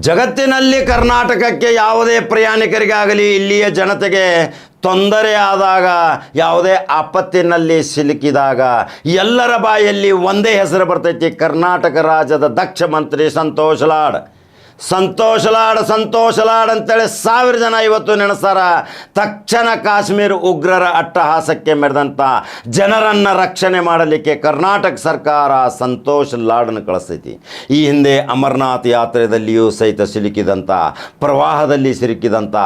ಜಗತ್ತಿನಲ್ಲಿ ಕರ್ನಾಟಕಕ್ಕೆ ಯಾವುದೇ ಪ್ರಯಾಣಿಕರಿಗಾಗಲಿ, ಇಲ್ಲಿಯ ಜನತೆಗೆ ತೊಂದರೆ ಆದಾಗ, ಯಾವುದೇ ಆಪತ್ತಿನಲ್ಲಿ ಸಿಲುಕಿದಾಗ, ಎಲ್ಲರ ಬಾಯಲ್ಲಿ ಒಂದೇ ಹೆಸರು ಬರ್ತೈತಿ, ಕರ್ನಾಟಕ ರಾಜ್ಯದ ದಕ್ಷ ಮಂತ್ರಿ ಸಂತೋಷ್ ಲಾಡ್. ಸಂತೋಷ್ ಲಾಡ್ ಸಂತೋಷ್ ಲಾಡ್ ಅಂತೇಳಿ ಸಾವಿರ ಜನ ಇವತ್ತು ನೆನೆಸ್ತಾರ. ತಕ್ಷಣ ಕಾಶ್ಮೀರ ಉಗ್ರರ ಅಟ್ಟಹಾಸಕ್ಕೆ ಮೆರೆದಂಥ ಜನರನ್ನು ರಕ್ಷಣೆ ಮಾಡಲಿಕ್ಕೆ ಕರ್ನಾಟಕ ಸರ್ಕಾರ ಸಂತೋಷ್ ಲಾಡನ್ನು ಕಳಿಸ್ತೈತಿ. ಈ ಹಿಂದೆ ಅಮರನಾಥ್ ಯಾತ್ರೆಯಲ್ಲಿಯೂ ಸಹಿತ ಸಿಲುಕಿದಂಥ ಪ್ರವಾಹದಲ್ಲಿ ಸಿಲುಕಿದಂಥ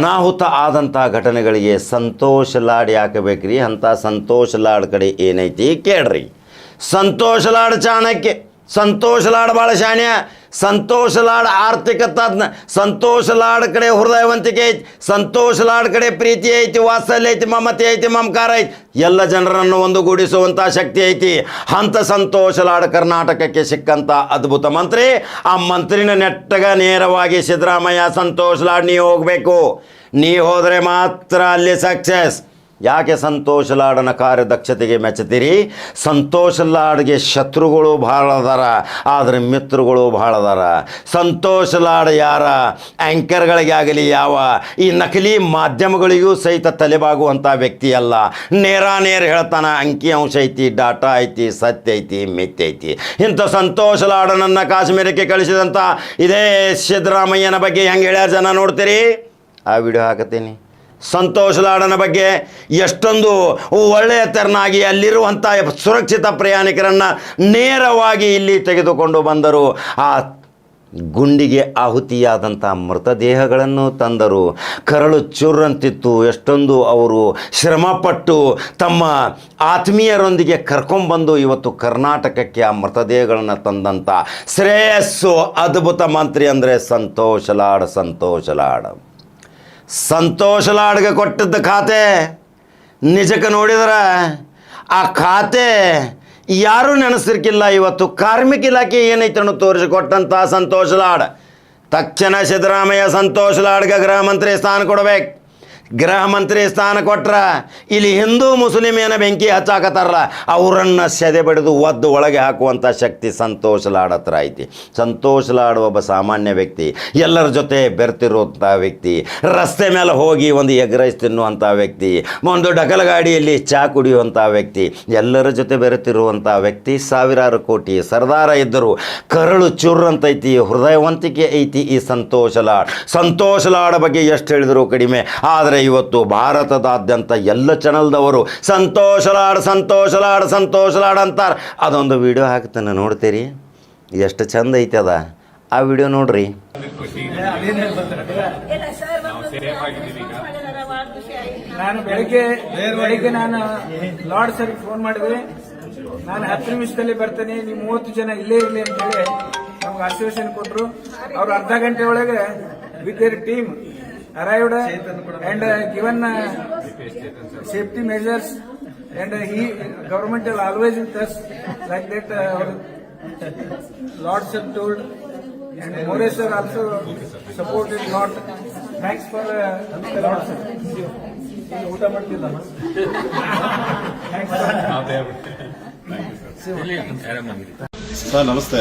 ಅನಾಹುತ ಆದಂಥ ಘಟನೆಗಳಿಗೆ ಸಂತೋಷ್ ಲಾಡ್ ಯಾಕೆ ಬೇಕ್ರಿ ಅಂತ ಸಂತೋಷ್ ಲಾಡ್ ಕಡೆ ಏನೈತಿ ಕೇಳ್ರಿ. ಸಂತೋಷ ಲಾಡ್ ಚಾಣಕ್ಯ, ಸಂತೋಷ್ ಲಾಡ್ ಭಾಳ ಶಾಣ್ಯ ಸಂತೋಷ್ ಲಾಡ್ ಆರ್ಥಿಕ ತಜ್ಞ ಸಂತೋಷ ಲಾಡ್ ಕಡೆ ಹೃದಯವಂತಿಕೆ ಐತಿ ಸಂತೋಷ ಲಾಡ್ ಕಡೆ ಪ್ರೀತಿ ಐತಿ, ವಾತ್ಸಲ್ಯ ಐತಿ, ಮಮತೆ ಐತಿ, ಮಮಕಾರ ಐತಿ. ಎಲ್ಲ ಜನರನ್ನು ಒಂದುಗೂಡಿಸುವಂಥ ಶಕ್ತಿ ಐತಿ. ಅಂತ ಸಂತೋಷ ಲಾಡ್ ಕರ್ನಾಟಕಕ್ಕೆ ಸಿಕ್ಕಂಥ ಅದ್ಭುತ ಮಂತ್ರಿ. ಆ ಮಂತ್ರಿನ ನೆಟ್ಟಗ ನೇರವಾಗಿ ಸಿದ್ದರಾಮಯ್ಯ ಸಂತೋಷ ಲಾಡ್ ನೀವು ಹೋಗಬೇಕು. ನೀ ಹೋದರೆ ಮಾತ್ರ ಅಲ್ಲಿ ಸಕ್ಸಸ್ ಯಾಕೆ ಸಂತೋಷ್ ಲಾಡನ ಕಾರ್ಯದಕ್ಷತೆಗೆ ಮೆಚ್ಚತೀರಿ ಸಂತೋಷ್ ಲಾಡ್ಗೆ ಶತ್ರುಗಳು ಭಾಳ ಅದಾರ, ಆದರೆ ಮಿತ್ರಗಳು ಭಾಳ ಅದಾರ. ಸಂತೋಷ್ ಲಾಡ್ ಯಾರ? ಆ್ಯಂಕರ್ಗಳಿಗೆ ಆಗಲಿ ಯಾವ? ಈ ನಕಲಿ ಮಾಧ್ಯಮಗಳಿಗೂ ಸಹಿತ ತಲೆಬಾಗುವಂಥ ವ್ಯಕ್ತಿ ಅಲ್ಲ. ನೇರ ನೇರ ಹೇಳ್ತಾನೆ, ಅಂಕಿ ಅಂಶ ಐತಿ, ಡಾಟಾ ಐತಿ, ಸತ್ಯ ಐತಿ, ಮಿಥ್ಯ ಐತಿ. ಇಂಥ ಸಂತೋಷ್ ಲಾಡನನ್ನು ಕಾಶ್ಮೀರಕ್ಕೆ ಕಳಿಸಿದಂಥ ಇದೇ ಸಿದ್ದರಾಮಯ್ಯನ ಬಗ್ಗೆ ಹೆಂಗೆ ಹೇಳ್ಯಾರ ಜನ ನೋಡ್ತೀರಿ? ಆ ವಿಡಿಯೋ ಹಾಕತ್ತೀನಿ. ಸಂತೋಷ್ ಲಾಡನ ಬಗ್ಗೆ ಎಷ್ಟೊಂದು ಒಳ್ಳೆಯ ತೆರನಾಗಿ ಅಲ್ಲಿರುವಂಥ ಸುರಕ್ಷಿತ ಪ್ರಯಾಣಿಕರನ್ನು ನೇರವಾಗಿ ಇಲ್ಲಿ ತೆಗೆದುಕೊಂಡು ಬಂದರು. ಆ ಗುಂಡಿಗೆ ಆಹುತಿಯಾದಂಥ ಮೃತದೇಹಗಳನ್ನು ತಂದರು. ಕರಳು ಚುರ್ರಂತಿತ್ತು. ಎಷ್ಟೊಂದು ಅವರು ಶ್ರಮಪಟ್ಟು ತಮ್ಮ ಆತ್ಮೀಯರೊಂದಿಗೆ ಕರ್ಕೊಂಬಂದು ಇವತ್ತು ಕರ್ನಾಟಕಕ್ಕೆ ಆ ಮೃತದೇಹಗಳನ್ನು ತಂದಂಥ ಶ್ರೇಯಸ್ಸು ಅದ್ಭುತ ಮಂತ್ರಿ ಅಂದರೆ ಸಂತೋಷ ಲಾಡ್. ಸಂತೋಷ್ ಕೊಟ್ಟಿದ್ದ ಸಂತೋಷ ಲಾಡ್ಗೆ ಕೊಟ್ಟದ್ದು ಖಾತೆ. ನಿಜಕ್ಕೆ ನೋಡಿದ್ರೆ, ಆ ಖಾತೆ ಯಾರೂ ನೆನೆಸಿರ್ಕಿಲ್ಲ ಇವತ್ತು. ಕಾರ್ಮಿಕ ಇಲಾಖೆ ಏನೈತೆ ಅನ್ನೋ ತೋರಿಸಿಕೊಟ್ಟಂಥ ಸಂತೋಷ ಲಾಡ್ ತಕ್ಷಣ ಸಿದ್ದರಾಮಯ್ಯ ಸಂತೋಷ ಲಾಡ್ಗೆ ಗೃಹ ಮಂತ್ರಿ ಸ್ಥಾನ ಕೊಡ್ಬೇಕು. ಗೃಹ ಮಂತ್ರಿ ಸ್ಥಾನ ಕೊಟ್ರ, ಇಲ್ಲಿ ಹಿಂದೂ ಮುಸ್ಲಿಮ್ ಏನ ಬೆಂಕಿ ಹಚ್ಚಾಕತ್ತಾರಲ್ಲ ಅವರನ್ನ ಸೆದೆ ಬಡಿದು ಒದ್ದು ಒಳಗೆ ಹಾಕುವಂಥ ಶಕ್ತಿ ಸಂತೋಷ್ ಲಾಡ್ ಹತ್ರ ಐತಿ. ಸಂತೋಷ್ ಲಾಡ್ ಒಬ್ಬ ಸಾಮಾನ್ಯ ವ್ಯಕ್ತಿ. ಎಲ್ಲರ ಜೊತೆ ಬೆರ್ತಿರುವಂಥ ವ್ಯಕ್ತಿ. ರಸ್ತೆ ಮೇಲೆ ಹೋಗಿ ಒಂದು ಎಗ್ ರೈಸ್ ತಿನ್ನುವಂಥ ವ್ಯಕ್ತಿ. ಒಂದು ಡಕಲ ಗಾಡಿಯಲ್ಲಿ ಚಾ ಕುಡಿಯುವಂಥ ವ್ಯಕ್ತಿ. ಎಲ್ಲರ ಜೊತೆ ಬೆರೆತಿರುವಂಥ ವ್ಯಕ್ತಿ ಸಾವಿರಾರು ಕೋಟಿ. ಸರ್ದಾರ ಇದ್ದರು. ಕರಳು ಚುರ್ರಂತೈತಿ, ಹೃದಯವಂತಿಕೆ ಐತಿ ಈ ಸಂತೋಷ ಲಾಡ್. ಸಂತೋಷ ಲಾಡ್ ಬಗ್ಗೆ ಎಷ್ಟು ಹೇಳಿದ್ರು ಕಡಿಮೆ. ಆದರೆ ಇವತ್ತು ಭಾರತದಾದ್ಯಂತ ಎಲ್ಲ ಚಾನಲ್ದವರು ಸಂತೋಷ ಲಾಡ್ ಸಂತೋಷ ಲಾಡ್ ಸಂತೋಷ ಲಾಡ್ ಅಂತಾರೆ. ಅದೊಂದು ವಿಡಿಯೋ ಹಾಕ್ತಾನೆ, ನೋಡ್ತೀರಿ. ಎಷ್ಟು ಚಂದ ಐತೆ ಅದ. ಆ ವಿಡಿಯೋ ನೋಡ್ರಿ. ನಾನು ಬೆಳಿಗ್ಗೆ ಬೆಳಿಗ್ಗೆ ನಾನು ಲಾರ್ಡ್ ಸರ್ ಫೋನ್ ಮಾಡಿದ್ರೆ ನಾನು ಹತ್ತು ನಿಮಿಷದಲ್ಲಿ ಬರ್ತೇನೆ, ನೀವು ಮೂವತ್ತು ಜನ ಇಲ್ಲೇ ಇರಲಿ ಅಂತ ಹೇಳಿ ನಮ್ಗೆ ಆಶ್ವಾಸನೆ ಕೊಟ್ಟರು ಅವ್ರು ಅರ್ಧ ಗಂಟೆ ಒಳಗೆ with their team arrived and given safety measures and he government always with us like that lord sir told and More sir also supported lot. Thanks for uh, Lord sir. ಊಟ ಮಾಡ್ತಿಲ್ಲಮ್ಮ ಸರ್ ನಮಸ್ತೆ.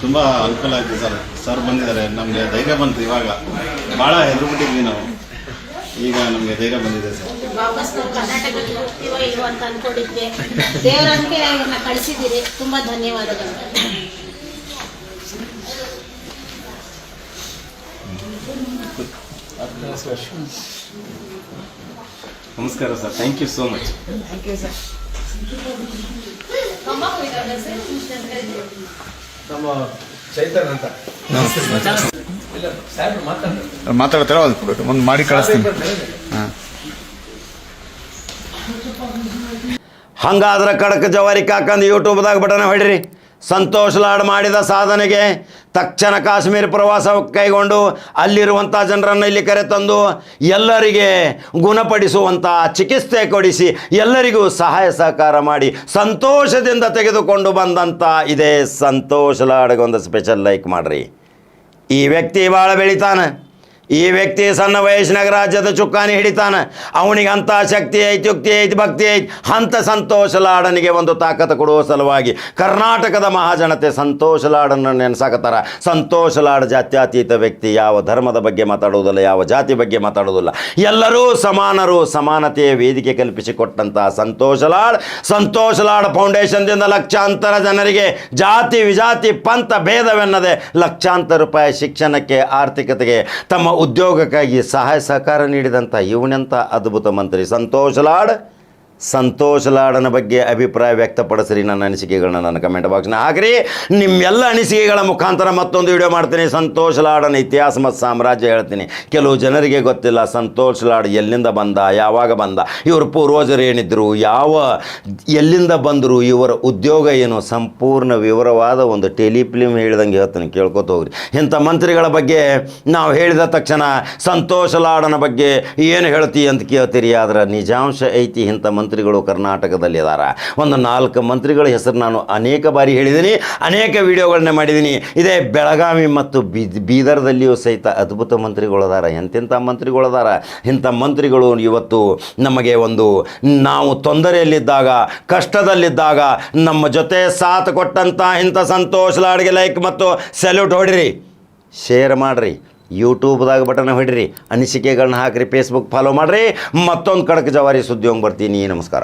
ತುಂಬ ಅನುಕೂಲ ಆಯ್ತು sir. Sir ಬಂದಿದ್ದಾರೆ. ನಮಗೆ ಧೈರ್ಯ ಬಂತು ಇವಾಗ. ಭಾಳ ಹೆದರ್ಬಿಟ್ಟಿದ್ವಿ ನಾವು. ಈಗ ನಮಗೆ ಧೈರ್ಯ ಬಂದಿದೆ ಸರ್. ವಾಪಸ್ ನಾವು ಕರ್ನಾಟಕಕ್ಕೆ ಹೋಗ್ತೀವೋ ಇಲ್ವೋ ಅಂತ ಅನ್ಕೊಂಡಿದ್ವಿ. ದೇವರಂತೆ ಇವ್ರನ್ನ ಕಳಿಸಿದ್ದೀರಿ. ತುಂಬಾ ಧನ್ಯವಾದಗಳು. ನಮಸ್ಕಾರ sir. Thank you so much ಮಾತಾಡ್ತಾರ ಒಂದು ಮಾಡಿ ಕಳಿಸ್ತೀನಿ. ಹಾಂ. ಹಂಗಾದ್ರೆ ಕಡಕ ಜವಾರಿ ಕಾಕಂದು ಯೂಟ್ಯೂಬ್ದಾಗ ಬಟನ್ ಹೊಡಿರಿ. ಸಂತೋಷ್ ಲಾಡ್ ಮಾಡಿದ ಸಾಧನೆಗೆ ತಕ್ಷಣ ಕಾಶ್ಮೀರ ಪ್ರವಾಸ ಕೈಗೊಂಡು ಅಲ್ಲಿರುವಂಥ ಜನರನ್ನು ಇಲ್ಲಿ ಕರೆತಂದು ಎಲ್ಲರಿಗೆ ಗುಣಪಡಿಸುವಂಥ ಚಿಕಿತ್ಸೆ ಕೊಡಿಸಿ ಎಲ್ಲರಿಗೂ ಸಹಾಯ ಸಹಕಾರ ಮಾಡಿ ಸಂತೋಷದಿಂದ ತೆಗೆದುಕೊಂಡು ಬಂದಂಥ ಇದೇ ಸಂತೋಷ್ ಲಾಡ್ಗೊಂದು ಸ್ಪೆಷಲ್ ಲೈಕ್ ಮಾಡಿರಿ. ಈ ವ್ಯಕ್ತಿ ಭಾಳ ಬೆಳಿತಾನೆ. ಈ ವ್ಯಕ್ತಿ ಸಣ್ಣ ವಯಸ್ಸಿನಾಗ ರಾಜ್ಯದ ಚುಕ್ಕಾನಿ ಹಿಡಿತಾನೆ. ಅವನಿಗೆ ಅಂಥ ಶಕ್ತಿ ಐತಿ ಯುಕ್ತಿ ಐತಿ, ಭಕ್ತಿ ಐತಿ. ಅಂತ ಸಂತೋಷ ಲಾಡನಿಗೆ ಒಂದು ತಾಕತ್ತು ಕೊಡುವ ಸಲುವಾಗಿ ಕರ್ನಾಟಕದ ಮಹಾಜನತೆ ಸಂತೋಷ ಲಾಡನ್ನು ನೆನೆಸಾಕತ್ತಾರ. ಸಂತೋಷ ಲಾಡ ಜಾತ್ಯತೀತ ವ್ಯಕ್ತಿ ಯಾವ ಧರ್ಮದ ಬಗ್ಗೆ ಮಾತಾಡುವುದಿಲ್ಲ, ಯಾವ ಜಾತಿ ಬಗ್ಗೆ ಮಾತಾಡುವುದಿಲ್ಲ. ಎಲ್ಲರೂ ಸಮಾನರು, ಸಮಾನತೆಯ ವೇದಿಕೆ ಕಲ್ಪಿಸಿಕೊಟ್ಟಂತಹ ಸಂತೋಷ ಲಾಡ್. ಸಂತೋಷ ಲಾಡ್ ಫೌಂಡೇಶನ್ದಿಂದ ಲಕ್ಷಾಂತರ ಜನರಿಗೆ ಜಾತಿ, ವಿಜಾತಿ, ಪಂಥ, ಭೇದವೆನ್ನದೆ ಲಕ್ಷಾಂತರ ರೂಪಾಯಿ ಶಿಕ್ಷಣಕ್ಕೆ, ಆರ್ಥಿಕತೆಗೆ ತಮ್ಮ ಉದ್ಯೋಗಕ್ಕಾಗಿ ಸಹಾಯ ಸಹಕಾರ ನೀಡಿದಂಥ ಇವನೆಂಥ ಅದ್ಭುತ ಮಂತ್ರಿ ಸಂತೋಷ್ ಲಾಡ್. ಸಂತೋಷ್ ಲಾಡನ ಬಗ್ಗೆ ಅಭಿಪ್ರಾಯ ವ್ಯಕ್ತಪಡಿಸ್ರಿ ನನ್ನ ಅನಿಸಿಕೆಗಳನ್ನ ನನ್ನ ಕಮೆಂಟ್ ಬಾಕ್ಸ್ನ ಹಾಕ್ರಿ. ನಿಮ್ಮೆಲ್ಲ ಅನಿಸಿಕೆಗಳ ಮುಖಾಂತರ ಮತ್ತೊಂದು ವಿಡಿಯೋ ಮಾಡ್ತೀನಿ. ಸಂತೋಷ್ ಲಾಡನ ಇತಿಹಾಸ ಮತ್ತು ಸಾಮ್ರಾಜ್ಯ ಹೇಳ್ತೀನಿ. ಕೆಲವು ಜನರಿಗೆ ಗೊತ್ತಿಲ್ಲ, ಸಂತೋಷ್ ಲಾಡ್ ಎಲ್ಲಿಂದ ಬಂದ, ಯಾವಾಗ ಬಂದ, ಇವ್ರ ಪೂರ್ವಜರು ಏನಿದ್ರು, ಯಾವ, ಎಲ್ಲಿಂದ ಬಂದರು, ಇವರ ಉದ್ಯೋಗ ಏನು, ಸಂಪೂರ್ಣ ವಿವರವಾದ ಒಂದು ಟೆಲಿಫಿಲ್ಮ್ ಹೇಳಿದಂಗೆ ಹೇಳ್ತೀನಿ, ಕೇಳ್ಕೊತ ಹೋಗ್ರಿ. ಇಂಥ ಮಂತ್ರಿಗಳ ಬಗ್ಗೆ ನಾವು ಹೇಳಿದ ತಕ್ಷಣ ಸಂತೋಷ ಲಾಡನ ಬಗ್ಗೆ ಏನು ಹೇಳ್ತೀವಿ ಅಂತ ಕೇಳ್ತೀರಿ, ಆದ್ರೆ ನಿಜಾಂಶ ಐತಿ ಇಂಥ ಮಂತ್ರಿಗಳು ಕರ್ನಾಟಕದಲ್ಲಿ ಇದ್ದಾರೆ ಒಂದು ನಾಲ್ಕು ಮಂತ್ರಿಗಳ ಹೆಸರು ನಾನು ಅನೇಕ ಬಾರಿ ಹೇಳಿದ್ದೀನಿ ಅನೇಕ ವಿಡಿಯೋಗಳನ್ನ ಮಾಡಿದ್ದೀನಿ ಇದೇ ಬೆಳಗಾವಿ ಮತ್ತು ಬೀದ್ ಬೀದರ್ದಲ್ಲಿಯೂ ಸಹಿತ ಅದ್ಭುತ ಮಂತ್ರಿಗಳು ಅದಾರ. ಎಂತೆಂಥ ಮಂತ್ರಿಗಳು ಅದಾರ? ಇಂಥ ಮಂತ್ರಿಗಳು ಇವತ್ತು ನಮಗೆ ಒಂದು ನಾವು ತೊಂದರೆಯಲ್ಲಿದ್ದಾಗ, ಕಷ್ಟದಲ್ಲಿದ್ದಾಗ, ನಮ್ಮ ಜೊತೆ ಸಾಥ್ ಕೊಟ್ಟಂಥ ಇಂಥ ಸಂತೋಷ ಲಾಡ್ಗೆ ಲೈಕ್ ಮತ್ತು ಸೆಲ್ಯೂಟ್ ಹೊಡಿರಿ. ಶೇರ್ ಮಾಡಿರಿ. ಯೂಟ್ಯೂಬ್ದಾಗ ಬಟನ್ ಹೊಡಿರಿ. ಅನಿಸಿಕೆಗಳನ್ನ ಹಾಕಿರಿ ಫೇಸ್ಬುಕ್ ಫಾಲೋ ಮಾಡಿರಿ. ಮತ್ತೊಂದು ಕಡಕ ಜವಾರಿ ಸುದ್ದಿ ಹೋಗಿ ಬರ್ತೀನಿ. ನಮಸ್ಕಾರ.